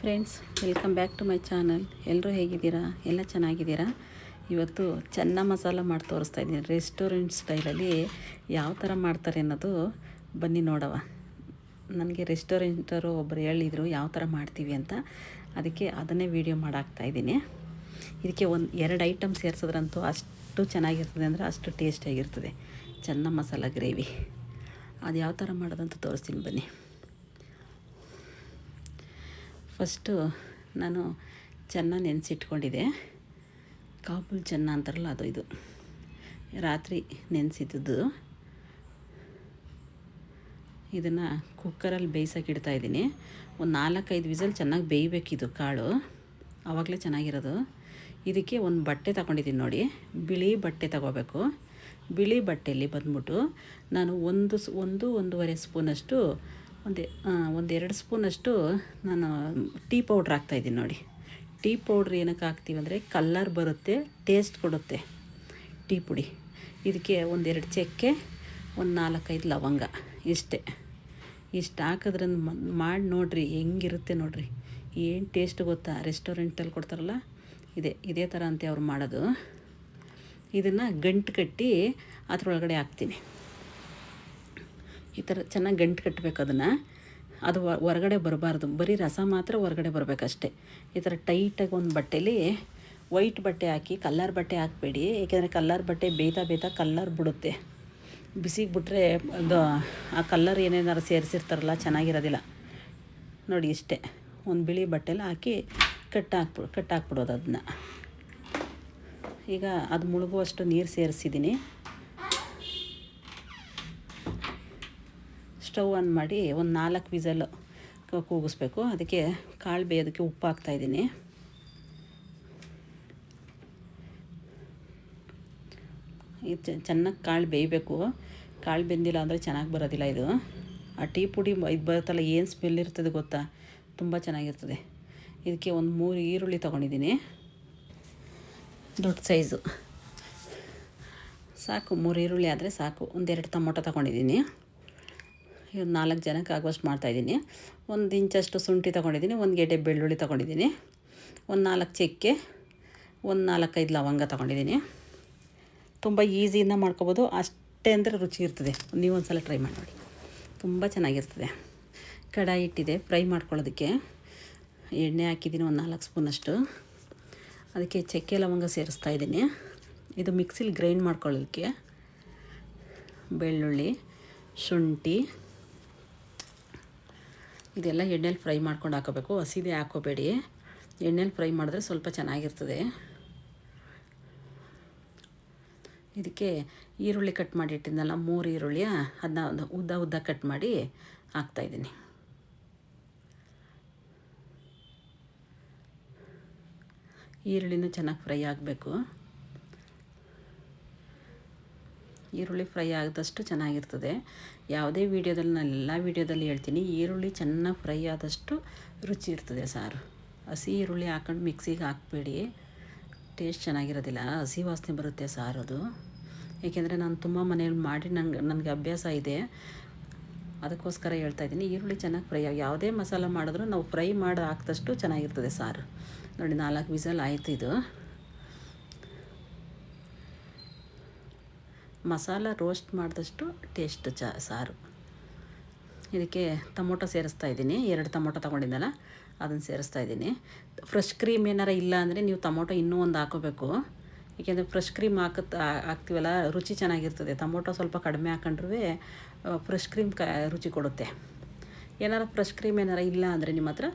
Friends welcome back to my channel ಎಲ್ಲರೂ ಹೇಗಿದ್ದೀರಾ? ಎಲ್ಲ ಚೆನ್ನಾಗಿದ್ದೀರಾ? ಇವತ್ತು ಚೆನ್ನ ಮಸಾಲ ಮಾಡಿ ತೋರಿಸ್ತಾ ಇದ್ದೀನಿ. ರೆಸ್ಟೋರೆಂಟ್ ಸ್ಟೈಲಲ್ಲಿ ಯಾವ ಥರ ಮಾಡ್ತಾರೆ ಅನ್ನೋದು ಬನ್ನಿ ನೋಡವ. ನನಗೆ ರೆಸ್ಟೋರೆಂಟರು ಒಬ್ಬರು ಹೇಳಿದರು ಯಾವ ಥರ ಮಾಡ್ತೀವಿ ಅಂತ. ಅದಕ್ಕೆ ಅದನ್ನೇ ವೀಡಿಯೋ ಇದ್ದೀನಿ. ಇದಕ್ಕೆ ಒಂದು ಎರಡು ಐಟಮ್ ಸೇರಿಸಿದ್ರಂತೂ ಅಷ್ಟು ಚೆನ್ನಾಗಿರ್ತದೆ ಅಂದರೆ ಅಷ್ಟು ಟೇಸ್ಟಿಯಾಗಿರ್ತದೆ ಚೆನ್ನ ಮಸಾಲ ಗ್ರೇವಿ ಅದು ಯಾವ ಥರ ಮಾಡೋದಂತ ತೋರಿಸ್ತೀನಿ ಬನ್ನಿ. ಫಸ್ಟು ನಾನು ಚೆನ್ನ ನೆನೆಸಿಟ್ಕೊಂಡಿದ್ದೆ. ಕಾಬೂಲ್ ಚೆನ್ನ ಅಂತಾರಲ್ಲ ಅದು ಇದು. ರಾತ್ರಿ ನೆನೆಸಿದ್ದು ಇದನ್ನು ಕುಕ್ಕರಲ್ಲಿ ಬೇಯಿಸೋಕೆ ಇಡ್ತಾ ಇದ್ದೀನಿ. ಒಂದು ನಾಲ್ಕೈದು ವಿಸಲ್ ಚೆನ್ನಾಗಿ ಬೇಯಬೇಕಿದು ಕಾಳು. ಆವಾಗಲೇ ಚೆನ್ನಾಗಿರೋದು. ಇದಕ್ಕೆ ಒಂದು ಬಟ್ಟೆ ತಗೊಂಡಿದ್ದೀನಿ ನೋಡಿ. ಬಿಳಿ ಬಟ್ಟೆ ತಗೋಬೇಕು. ಬಿಳಿ ಬಟ್ಟೆಯಲ್ಲಿ ಬಂದ್ಬಿಟ್ಟು ನಾನು ಒಂದು ಒಂದು ಒಂದೂವರೆ ಸ್ಪೂನಷ್ಟು ಒಂದು ಒಂದೆರಡು ಸ್ಪೂನಷ್ಟು ನಾನು ಟೀ ಪೌಡ್ರ್ ಹಾಕ್ತಾಯಿದ್ದೀನಿ ನೋಡಿ. ಟೀ ಪೌಡ್ರ್ ಏನಕ್ಕೆ ಹಾಕ್ತೀವಿ ಅಂದರೆ ಕಲ್ಲರ್ ಬರುತ್ತೆ, ಟೇಸ್ಟ್ ಕೊಡುತ್ತೆ ಟೀ ಪುಡಿ. ಇದಕ್ಕೆ ಒಂದೆರಡು ಚಕ್ಕೆ, ಒಂದು ನಾಲ್ಕೈದು ಲವಂಗ ಇಷ್ಟೇ. ಇಷ್ಟು ಹಾಕಿದ್ರನ್ನ ಮಾಡಿ ನೋಡಿರಿ ಹೆಂಗಿರುತ್ತೆ ನೋಡಿರಿ. ಏನು ಟೇಸ್ಟ್ ಗೊತ್ತಾ? ರೆಸ್ಟೋರೆಂಟಲ್ಲಿ ಕೊಡ್ತಾರಲ್ಲ, ಇದೆ, ಇದೇ ಥರ ಅಂತೆ ಅವ್ರು ಮಾಡೋದು. ಇದನ್ನು ಗಂಟು ಕಟ್ಟಿ ಅದರೊಳಗಡೆ ಹಾಕ್ತೀನಿ. ಈ ಥರ ಚೆನ್ನಾಗಿ ಗಂಟು ಕಟ್ಟಬೇಕು ಅದನ್ನು. ಅದು ಹೊರಗಡೆ ಬರಬಾರ್ದು. ಬರೀ ರಸ ಮಾತ್ರ ಹೊರಗಡೆ ಬರಬೇಕಷ್ಟೆ. ಈ ಥರ ಟೈಟಾಗಿ ಒಂದು ಬಟ್ಟೆಲಿ ವೈಟ್ ಬಟ್ಟೆ ಹಾಕಿ, ಕಲ್ಲರ್ ಬಟ್ಟೆ ಹಾಕಬೇಡಿ. ಏಕೆಂದರೆ ಕಲ್ಲರ್ ಬಟ್ಟೆ ಬೇಯ್ತಾ ಬೇಯ್ತಾ ಕಲ್ಲರ್ ಬಿಡುತ್ತೆ. ಬಿಸಿಗೆ ಬಿಟ್ಟರೆ ಅದು, ಆ ಕಲ್ಲರ್ ಏನೇನಾರು ಸೇರಿಸಿರ್ತಾರಲ್ಲ, ಚೆನ್ನಾಗಿರೋದಿಲ್ಲ. ನೋಡಿ ಇಷ್ಟೇ. ಒಂದು ಬಿಳಿ ಬಟ್ಟೆಲಿ ಹಾಕಿ ಕಟ್ ಹಾಕ್ಬಿಡು ಕಟ್ ಹಾಕ್ಬಿಡೋದು ಅದನ್ನ. ಈಗ ಅದು ಮುಳುಗುವಷ್ಟು ನೀರು ಸೇರಿಸಿದ್ದೀನಿ ಸ್ಟವ್ ಆನ್ ಮಾಡಿ ಒಂದು ನಾಲ್ಕು ವಿಸಲ್ ಕೂಗಿಸ್ಬೇಕು. ಅದಕ್ಕೆ ಕಾಳು ಬೇಯೋದಕ್ಕೆ ಉಪ್ಪು ಹಾಕ್ತಾಯಿದ್ದೀನಿ ಇದು ಚೆನ್ನಾಗಿ ಕಾಳು ಬೇಯಬೇಕು. ಕಾಳು ಬೆಂದಿಲ್ಲ ಅಂದರೆ ಚೆನ್ನಾಗಿ ಬರೋದಿಲ್ಲ ಇದು. ಆ ಟೀ ಪುಡಿ ಇದು ಬರುತ್ತಲ್ಲ, ಏನು ಸ್ಮೆಲ್ ಇರ್ತದೆ ಗೊತ್ತಾ? ತುಂಬ ಚೆನ್ನಾಗಿರ್ತದೆ. ಇದಕ್ಕೆ ಒಂದು ಮೂರು ಈರುಳ್ಳಿ ತೊಗೊಂಡಿದ್ದೀನಿ. ದೊಡ್ಡ ಸೈಜು. ಸಾಕು, ಮೂರು ಈರುಳ್ಳಿ ಆದರೆ ಸಾಕು. ಒಂದೆರಡು ಟೊಮೊಟೊ ತೊಗೊಂಡಿದ್ದೀನಿ. ಒಂದು ನಾಲ್ಕು ಜನಕ್ಕೆ ಆಗುವಷ್ಟು ಮಾಡ್ತಾಯಿದ್ದೀನಿ ಒಂದು ಇಂಚಷ್ಟು ಶುಂಠಿ ತೊಗೊಂಡಿದ್ದೀನಿ, ಒಂದು ಗೆಡ್ಡೆ ಬೆಳ್ಳುಳ್ಳಿ ತೊಗೊಂಡಿದ್ದೀನಿ, ಒಂದು ನಾಲ್ಕು ಚಕ್ಕೆ, ಒಂದು ನಾಲ್ಕೈದು ಲವಂಗ ತೊಗೊಂಡಿದ್ದೀನಿ. ತುಂಬ ಈಸಿಯಿಂದ ಮಾಡ್ಕೋಬೋದು, ಅಷ್ಟೇ ಅಂದರೆ ರುಚಿ ಇರ್ತದೆ. ನೀವು ಒಂದು ಸಲ ಟ್ರೈ ಮಾಡಿ ನೋಡಿ. ತುಂಬ ಚೆನ್ನಾಗಿರ್ತದೆ. ಕಡಾಯಿ ಇಟ್ಟಿದೆ, ಫ್ರೈ ಮಾಡ್ಕೊಳ್ಳೋದಕ್ಕೆ. ಎಣ್ಣೆ ಹಾಕಿದ್ದೀನಿ, ಒಂದು ನಾಲ್ಕು ಸ್ಪೂನಷ್ಟು ಅದಕ್ಕೆ ಚಕ್ಕೆ ಲವಂಗ ಸೇರಿಸ್ತಾ ಇದ್ದೀನಿ. ಇದು ಮಿಕ್ಸಿಲಿ ಗ್ರೈಂಡ್ ಮಾಡ್ಕೊಳ್ಳೋದಕ್ಕೆ. ಬೆಳ್ಳುಳ್ಳಿ, ಶುಂಠಿ ಇದೆಲ್ಲ ಎಣ್ಣೆಲಿ ಫ್ರೈ ಮಾಡ್ಕೊಂಡು ಹಾಕೋಬೇಕು. ಹಸಿದೇ ಹಾಕೋಬೇಡಿ. ಎಣ್ಣೆಲಿ ಫ್ರೈ ಮಾಡಿದ್ರೆ ಸ್ವಲ್ಪ ಚೆನ್ನಾಗಿರ್ತದೆ. ಇದಕ್ಕೆ ಈರುಳ್ಳಿ ಕಟ್ ಮಾಡಿ ಇಟ್ಟಿದ್ದಲ್ಲ ಮೂರು ಈರುಳ್ಳಿಯ ಅದನ್ನ ಉದ್ದ ಉದ್ದ ಕಟ್ ಮಾಡಿ ಹಾಕ್ತಾಯಿದ್ದೀನಿ ಈರುಳ್ಳಿನೂ ಚೆನ್ನಾಗಿ ಫ್ರೈ ಆಗಬೇಕು. ಈರುಳ್ಳಿ ಫ್ರೈ ಆದಷ್ಟು ಚೆನ್ನಾಗಿರ್ತದೆ. ಯಾವುದೇ ವೀಡಿಯೋದಲ್ಲಿ ನಾನು ಎಲ್ಲ ವೀಡಿಯೋದಲ್ಲಿ ಹೇಳ್ತೀನಿ, ಈರುಳ್ಳಿ ಚೆನ್ನಾಗಿ ಫ್ರೈ ಆದಷ್ಟು ರುಚಿ ಇರ್ತದೆ ಸಾರು. ಹಸಿ ಈರುಳ್ಳಿ ಹಾಕೊಂಡು ಮಿಕ್ಸಿಗೆ ಹಾಕಬೇಡಿ. ಟೇಸ್ಟ್ ಚೆನ್ನಾಗಿರೋದಿಲ್ಲ, ಹಸಿ ವಾಸನೆ ಬರುತ್ತೆ ಸಾರು ಅದು. ಏಕೆಂದರೆ ನಾನು ತುಂಬ ಮನೆಯಲ್ಲಿ ಮಾಡಿ ನಂಗೆ, ನನಗೆ ಅಭ್ಯಾಸ ಇದೆ. ಅದಕ್ಕೋಸ್ಕರ ಹೇಳ್ತಾ ಇದ್ದೀನಿ, ಈರುಳ್ಳಿ ಚೆನ್ನಾಗಿ ಫ್ರೈ ಆಗಿ, ಯಾವುದೇ ಮಸಾಲ ಮಾಡಿದ್ರೂ ನಾವು ಫ್ರೈ ಮಾಡಿ ಹಾಕಿದಷ್ಟು ಚೆನ್ನಾಗಿರ್ತದೆ ಸಾರು. ನೋಡಿ ನಾಲ್ಕು ವಿಸಲ್ ಆಯಿತು ಇದು. ಮಸಾಲ ರೋಸ್ಟ್ ಮಾಡಿದಷ್ಟು ಟೇಸ್ಟ್ ಚ ಸಾರು. ಇದಕ್ಕೆ ಟೊಮೊಟೊ ಸೇರಿಸ್ತಾ ಇದ್ದೀನಿ. ಎರಡು ಟೊಮೊಟೊ ತೊಗೊಂಡಿದ್ದಲ್ಲ, ಅದನ್ನು ಸೇರಿಸ್ತಾ ಇದ್ದೀನಿ. ಫ್ರೆಶ್ ಕ್ರೀಮ್ ಏನಾರ ಇಲ್ಲ ಅಂದರೆ ನೀವು ಟೊಮೊಟೊ ಇನ್ನೂ ಒಂದು ಹಾಕೋಬೇಕು. ಏಕೆಂದರೆ ಫ್ರೆಶ್ ಕ್ರೀಮ್ ಹಾಕ ಹಾಕ್ತೀವಲ್ಲ, ರುಚಿ ಚೆನ್ನಾಗಿರ್ತದೆ. ಟೊಮೊಟೊ ಸ್ವಲ್ಪ ಕಡಿಮೆ ಹಾಕೊಂಡ್ರೂ ಫ್ರೆಶ್ ಕ್ರೀಮ್ ಕ, ರುಚಿ ಕೊಡುತ್ತೆ. ಏನಾರ ಫ್ರೆಶ್ ಕ್ರೀಮ್ ಏನಾರ ಇಲ್ಲ ಅಂದರೆ ನಿಮ್ಮ ಹತ್ರ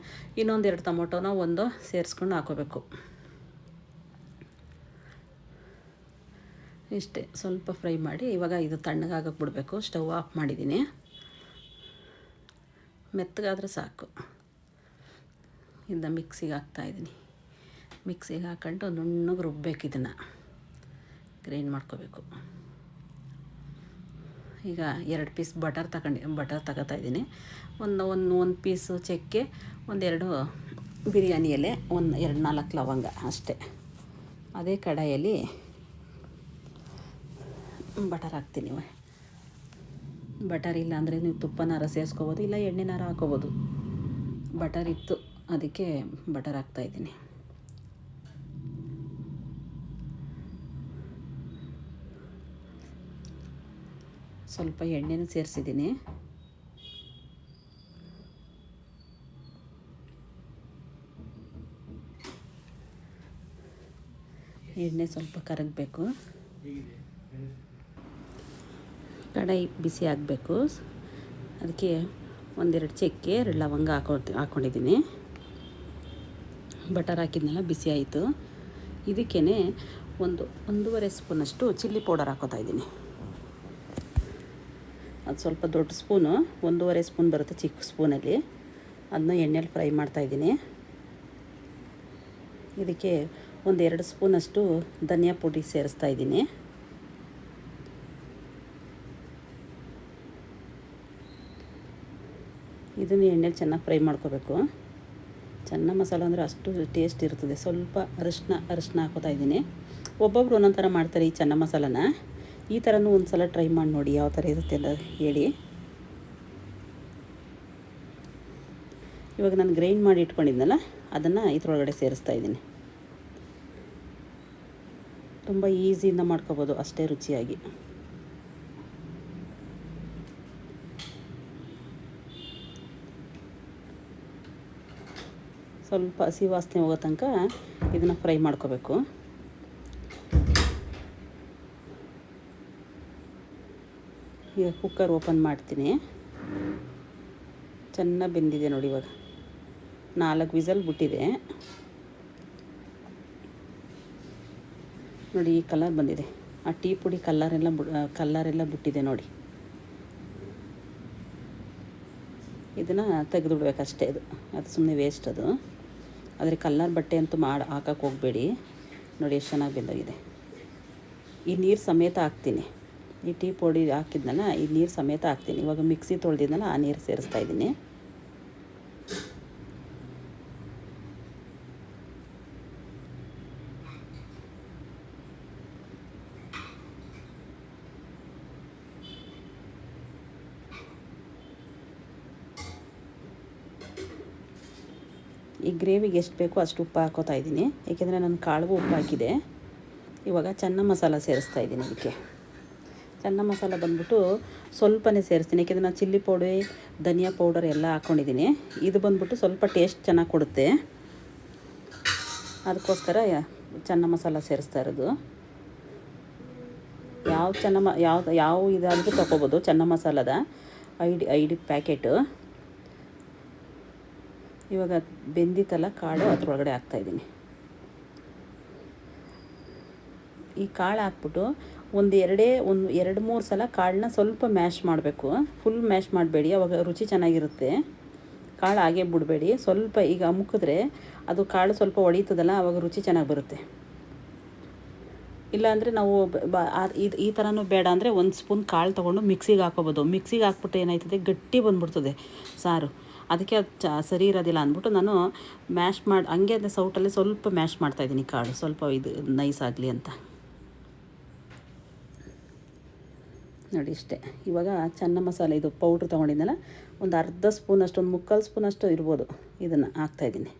ಇನ್ನೊಂದೆರಡು ಟೊಮೊಟೊನ ಒಂದು ಸೇರಿಸ್ಕೊಂಡು ಹಾಕೋಬೇಕು. ಇಷ್ಟೇ. ಸ್ವಲ್ಪ ಫ್ರೈ ಮಾಡಿ ಇವಾಗ ಇದು ತಣ್ಣಗಾಗಕ್ಕೆ ಬಿಡಬೇಕು. ಸ್ಟವ್ ಆಫ್ ಮಾಡಿದ್ದೀನಿ. ಮೆತ್ತಗಾದರೆ ಸಾಕು. ಇದನ್ನ ಮಿಕ್ಸಿಗೆ ಹಾಕ್ತಾಯಿದ್ದೀನಿ ಮಿಕ್ಸಿಗೆ ಹಾಕ್ಕೊಂಡು ನುಣ್ಣಗೆ ರುಬ್ಬೇಕು ಇದನ್ನು. ಗ್ರೈಂಡ್ ಮಾಡ್ಕೋಬೇಕು. ಈಗ ಎರಡು ಪೀಸ್ ಬಟರ್ ತಗೊಂಡು, ಬಟರ್ ತಗೋತಾ ಇದ್ದೀನಿ. ಒಂದು ಒಂದು ಒಂದು ಪೀಸು ಚಕ್ಕೆ, ಒಂದೆರಡು ಬಿರಿಯಾನಿ ಎಲೆ ಒಂದು, ಎರಡು ನಾಲ್ಕು ಲವಂಗ ಅಷ್ಟೇ. ಅದೇ ಕಡಾಯಲ್ಲಿ ಬಟರ್ ಹಾಕ್ತೀನಿ ಬಟರ್ ಇಲ್ಲ ಅಂದರೆ ನೀವು ತುಪ್ಪನಾರ ಸೇರಿಸ್ಕೋಬೋದು ಇಲ್ಲ ಎಣ್ಣೆನಾರ ಹಾಕೋಬೋದು ಬಟರ್ ಇತ್ತು, ಅದಕ್ಕೆ ಬಟರ್ ಹಾಕ್ತಾಯಿದ್ದೀನಿ ಸ್ವಲ್ಪ ಎಣ್ಣೆನೂ ಸೇರಿಸಿದ್ದೀನಿ. ಎಣ್ಣೆ ಸ್ವಲ್ಪ ಕರಗಬೇಕು. ಕಡಾಯಿ ಬಿಸಿ ಆಗಬೇಕು. ಅದಕ್ಕೆ ಒಂದೆರಡು ಚಕ್ಕೆ ಎರಡು ಲವಂಗ ಹಾಕೊಳ್ತಿ ಹಾಕ್ಕೊಂಡಿದ್ದೀನಿ ಬಟರ್ ಹಾಕಿದ್ನೆಲ್ಲ, ಬಿಸಿ ಆಯಿತು. ಇದಕ್ಕೇ ಒಂದು, ಒಂದೂವರೆ ಸ್ಪೂನಷ್ಟು ಚಿಲ್ಲಿ ಪೌಡರ್ ಹಾಕೋತಾ ಇದ್ದೀನಿ. ಅದು ಸ್ವಲ್ಪ ದೊಡ್ಡ ಸ್ಪೂನು, ಒಂದೂವರೆ ಸ್ಪೂನ್ ಬರುತ್ತೆ ಚಿಕ್ಕ ಸ್ಪೂನಲ್ಲಿ. ಅದನ್ನ ಎಣ್ಣೆಲಿ ಫ್ರೈ ಮಾಡ್ತಾಯಿದ್ದೀನಿ ಇದಕ್ಕೆ ಒಂದೆರಡು ಸ್ಪೂನಷ್ಟು ಧನಿಯಾ ಪುಡಿ ಸೇರಿಸ್ತಾ ಇದ್ದೀನಿ. ಇದನ್ನು ಎಣ್ಣೆಲಿ ಚೆನ್ನಾಗಿ ಫ್ರೈ ಮಾಡ್ಕೋಬೇಕು. ಚೆನ್ನ ಮಸಾಲೆ ಅಂದರೆ ಅಷ್ಟು ಟೇಸ್ಟ್ ಇರ್ತದೆ. ಸ್ವಲ್ಪ ಅರಿಶಿನ ಅರಿಶಿನ ಹಾಕೋತಾ ಇದ್ದೀನಿ. ಒಬ್ಬೊಬ್ರು ಒಂದೊಂದು ಥರ ಮಾಡ್ತಾರೆ ಈ ಚೆನ್ನ ಮಸಾಲನ. ಈ ಥರನೂ ಒಂದು ಸಲ ಟ್ರೈ ಮಾಡಿ ನೋಡಿ ಯಾವ ಥರ ಇರುತ್ತೆ ಅಂತ ಹೇಳಿ. ಇವಾಗ ನಾನು ಗ್ರೈಂಡ್ ಮಾಡಿ ಇಟ್ಕೊಂಡಿದ್ನಲ್ಲ, ಅದನ್ನು ಇದ್ರೊಳಗಡೆ ಸೇರಿಸ್ತಾ ಇದ್ದೀನಿ. ತುಂಬ ಈಸಿಯಿಂದ ಮಾಡ್ಕೋಬೋದು, ಅಷ್ಟೇ ರುಚಿಯಾಗಿ. ಸ್ವಲ್ಪ ಹಸಿ ವಾಸನೆ ಹೋಗೋ ತನಕ ಇದನ್ನು ಫ್ರೈ ಮಾಡ್ಕೋಬೇಕು. ಈಗ ಕುಕ್ಕರ್ ಓಪನ್ ಮಾಡ್ತೀನಿ. ಚೆನ್ನಾಗಿ ಬೆಂದಿದೆ ನೋಡಿ ಇವಾಗ. ನಾಲ್ಕು ವಿಸಲ್ ಬಿಟ್ಟಿದೆ. ನೋಡಿ ಈ ಕಲರ್ ಬಂದಿದೆ. ಆ ಟೀ ಪುಡಿ ಕಲ್ಲರೆಲ್ಲ ಕಲ್ಲರೆಲ್ಲ ಬಿಟ್ಟಿದೆ ನೋಡಿ. ಇದನ್ನು ತೆಗೆದುಬಿಡ್ಬೇಕಷ್ಟೇ ಅದು. ಅದು ಸುಮ್ಮನೆ ವೇಸ್ಟ್ ಅದು. ಆದರೆ ಕಲ್ಲರ್ ಬಟ್ಟೆ ಅಂತೂ ಮಾಡಿ ಹಾಕಕ್ಕೆ ಹೋಗಬೇಡಿ. ನೋಡಿ ಎಷ್ಟು ಚೆನ್ನಾಗಿ ಬೆಂದೋಗಿದೆ. ಈ ನೀರು ಸಮೇತ ಹಾಕ್ತೀನಿ. ಈ ಟೀ ಪುಡಿ ಹಾಕಿದ್ನಲ್ಲ, ಈ ನೀರು ಸಮೇತ ಹಾಕ್ತೀನಿ. ಇವಾಗ ಮಿಕ್ಸಿ ತೊಳೆದಿದ್ನಲ್ಲ ಆ ನೀರು ಸೇರಿಸ್ತಾ ಇದ್ದೀನಿ. ಈ ಗ್ರೇವಿಗೆ ಎಷ್ಟು ಬೇಕೋ ಅಷ್ಟು ಉಪ್ಪು ಹಾಕೋತಾ ಇದ್ದೀನಿ. ಏಕೆಂದರೆ ನಾನು ಕಾಳುಗೂ ಉಪ್ಪು ಹಾಕಿದೆ ಇವಾಗ ಚೆನ್ನ ಮಸಾಲ ಸೇರಿಸ್ತಾ ಇದ್ದೀನಿ ಇದಕ್ಕೆ. ಚೆನ್ನ ಮಸಾಲ ಬಂದ್ಬಿಟ್ಟು ಸ್ವಲ್ಪನೇ ಸೇರಿಸ್ತೀನಿ. ಏಕೆಂದರೆ ನಾನು ಚಿಲ್ಲಿ ಪೌಡರ್ ಧನಿಯಾ ಪೌಡರ್ ಎಲ್ಲ ಹಾಕ್ಕೊಂಡಿದ್ದೀನಿ ಇದು ಬಂದ್ಬಿಟ್ಟು ಸ್ವಲ್ಪ ಟೇಸ್ಟ್ ಚೆನ್ನಾಗಿ ಕೊಡುತ್ತೆ. ಅದಕ್ಕೋಸ್ಕರ ಚೆನ್ನ ಮಸಾಲ ಸೇರಿಸ್ತಾ ಇರೋದು. ಯಾವ ಚೆನ್ನ ಮ, ಯಾವ ಯಾವ ಇದಾದರೂ ತಗೋಬೋದು. ಚೆನ್ನ ಮಸಾಲದ ಐಡಿ ಐಡಿ ಪ್ಯಾಕೆಟು. ಇವಾಗ ಬೆಂದಿತ್ತಲ್ಲ, ಕಾಳು ಅದ್ರೊಳಗಡೆ ಹಾಕ್ತಾಯಿದ್ದೀನಿ ಈ ಕಾಳು ಹಾಕ್ಬಿಟ್ಟು ಒಂದು ಎರಡೇ, ಒಂದು ಎರಡು ಮೂರು ಸಲ ಕಾಳನ್ನ ಸ್ವಲ್ಪ ಮ್ಯಾಶ್ ಮಾಡಬೇಕು. ಫುಲ್ ಮ್ಯಾಶ್ ಮಾಡಬೇಡಿ, ಅವಾಗ ರುಚಿ ಚೆನ್ನಾಗಿರುತ್ತೆ. ಕಾಳು ಹಾಗೆ ಬಿಡಬೇಡಿ. ಸ್ವಲ್ಪ ಈಗ ಅಮುಕಿದ್ರೆ ಅದು ಕಾಳು ಸ್ವಲ್ಪ ಒಳೀತದಲ್ಲ ಅವಾಗ ರುಚಿ ಚೆನ್ನಾಗಿ ಬರುತ್ತೆ. ಇಲ್ಲಾಂದರೆ ನಾವು ಇದು ಈ ಥರನೂ ಬೇಡ ಅಂದರೆ ಒಂದು ಸ್ಪೂನ್ ಕಾಳು ತೊಗೊಂಡು ಮಿಕ್ಸಿಗೆ ಹಾಕೋಬೋದು. ಮಿಕ್ಸಿಗೆ ಹಾಕ್ಬಿಟ್ಟು ಏನಾಯ್ತದೆ? ಗಟ್ಟಿ ಬಂದ್ಬಿಡ್ತದೆ ಸಾರು. ಅದಕ್ಕೆ ಅದು ಸರಿ ಇರೋದಿಲ್ಲ ಅಂದ್ಬಿಟ್ಟು ನಾನು ಮ್ಯಾಶ್ ಮಾಡಿ ಹಂಗೆ ಅಂದರೆ ಸೌಟಲ್ಲಿ ಸ್ವಲ್ಪ ಮ್ಯಾಶ್ ಮಾಡ್ತಾಯಿದ್ದೀನಿ ಕಾಳು. ಸ್ವಲ್ಪ ಇದು ನೈಸ್ ಆಗಲಿ ಅಂತ. ನೋಡಿ ಇಷ್ಟೇ. ಇವಾಗ ಚೆನ್ನ ಮಸಾಲೆ ಇದು ಪೌಡ್ರ್ ತೊಗೊಂಡಿದ್ದೆನಲ್ಲ ಒಂದು ಅರ್ಧ ಸ್ಪೂನಷ್ಟು ಒಂದು ಮುಕ್ಕಾಲು ಸ್ಪೂನಷ್ಟು ಇರ್ಬೋದು. ಇದನ್ನು ಹಾಕ್ತಾಯಿದ್ದೀನಿ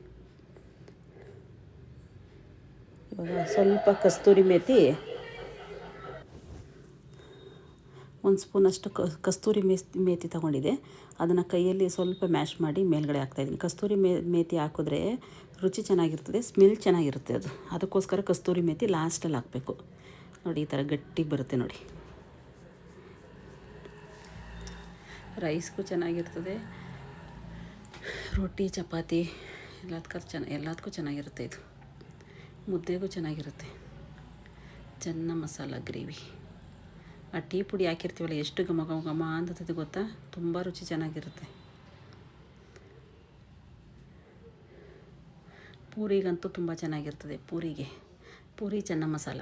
ಇವಾಗ ಸ್ವಲ್ಪ ಕಸ್ತೂರಿ ಮೇಥಿ ಒಂದು ಸ್ಪೂನಷ್ಟು ಕಸ್ತೂರಿ ಮೇಸ್ ಮೇಥಿ ತೊಗೊಂಡಿದ್ದೆ. ಅದನ್ನು ಕೈಯಲ್ಲಿ ಸ್ವಲ್ಪ ಮ್ಯಾಶ್ ಮಾಡಿ ಮೇಲ್ಗಡೆ ಹಾಕ್ತಾಯಿದ್ದೀನಿ ಕಸ್ತೂರಿ ಮೇ ಮೇಥಿ ಹಾಕಿದ್ರೆ ರುಚಿ ಚೆನ್ನಾಗಿರ್ತದೆ, ಸ್ಮೆಲ್ ಚೆನ್ನಾಗಿರುತ್ತೆ ಅದು. ಅದಕ್ಕೋಸ್ಕರ ಕಸ್ತೂರಿ ಮೇತಿ ಲಾಸ್ಟಲ್ಲಿ ಹಾಕಬೇಕು. ನೋಡಿ, ಈ ಥರ ಗಟ್ಟಿ ಬರುತ್ತೆ ನೋಡಿ. ರೈಸ್ಗೂ ಚೆನ್ನಾಗಿರ್ತದೆ. ರೊಟ್ಟಿ, ಚಪಾತಿ, ಎಲ್ಲದಕ್ಕೂ ಚೆನ್ನ, ಎಲ್ಲದಕ್ಕೂ ಚೆನ್ನಾಗಿರುತ್ತೆ ಇದು. ಮುದ್ದೆಗೂ ಚೆನ್ನಾಗಿರುತ್ತೆ. ಚೆನ್ನ ಮಸಾಲ ಗ್ರೇವಿ. ಆ ಟೀ ಪುಡಿ ಹಾಕಿರ್ತೀವಲ್ಲ, ಎಷ್ಟು ಘಮ ಘಮ ಘಮ ಅಂತದ್ದು ಗೊತ್ತಾ? ತುಂಬ ರುಚಿ ಚೆನ್ನಾಗಿರುತ್ತೆ. ಪೂರಿಗಂತೂ ತುಂಬ ಚೆನ್ನಾಗಿರ್ತದೆ, ಪೂರಿಗೆ. ಪೂರಿ ಚೆನ್ನ ಮಸಾಲ.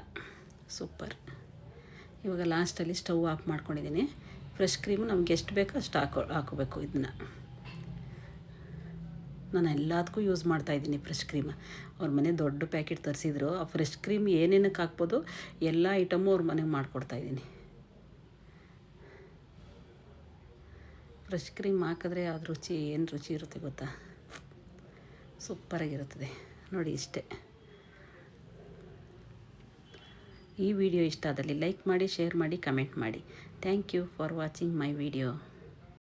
ಸೂಪರ್. ಇವಾಗ ಲಾಸ್ಟಲ್ಲಿ ಸ್ಟವ್ ಆಫ್ ಮಾಡ್ಕೊಂಡಿದ್ದೀನಿ. ಫ್ರೆಶ್ ಕ್ರೀಮು ನಮ್ಗೆ ಎಷ್ಟು ಬೇಕೋ ಅಷ್ಟು ಹಾಕೋ, ಹಾಕೋಬೇಕು ಇದನ್ನ. ನಾನು ಎಲ್ಲದಕ್ಕೂ ಯೂಸ್ ಮಾಡ್ತಾಯಿದ್ದೀನಿ ಫ್ರೆಶ್ ಕ್ರೀಮ್. ಅವ್ರ ಮನೆ ದೊಡ್ಡ ಪ್ಯಾಕೆಟ್ ತರಿಸಿದ್ರು. ಆ ಫ್ರೆಶ್ ಕ್ರೀಮ್ ಏನೇನಕ್ಕೆ ಹಾಕ್ಬೋದು, ಎಲ್ಲ ಐಟಮು ಅವ್ರ ಮನೆಗೆ ಮಾಡಿಕೊಡ್ತಾಯಿದ್ದೀನಿ ಫ್ರೆಶ್ ಕ್ರೀಮ್ ಹಾಕಿದ್ರೆ ಅದು ರುಚಿ, ಏನು ರುಚಿ ಇರುತ್ತೆ ಗೊತ್ತಾ? ಸೂಪರಾಗಿರುತ್ತದೆ. ನೋಡಿ ಇಷ್ಟೇ. ಈ ವಿಡಿಯೋ ಇಷ್ಟ ಆದಲ್ಲಿ ಲೈಕ್ ಮಾಡಿ, ಶೇರ್ ಮಾಡಿ, ಕಮೆಂಟ್ ಮಾಡಿ. Thank you for watching my video.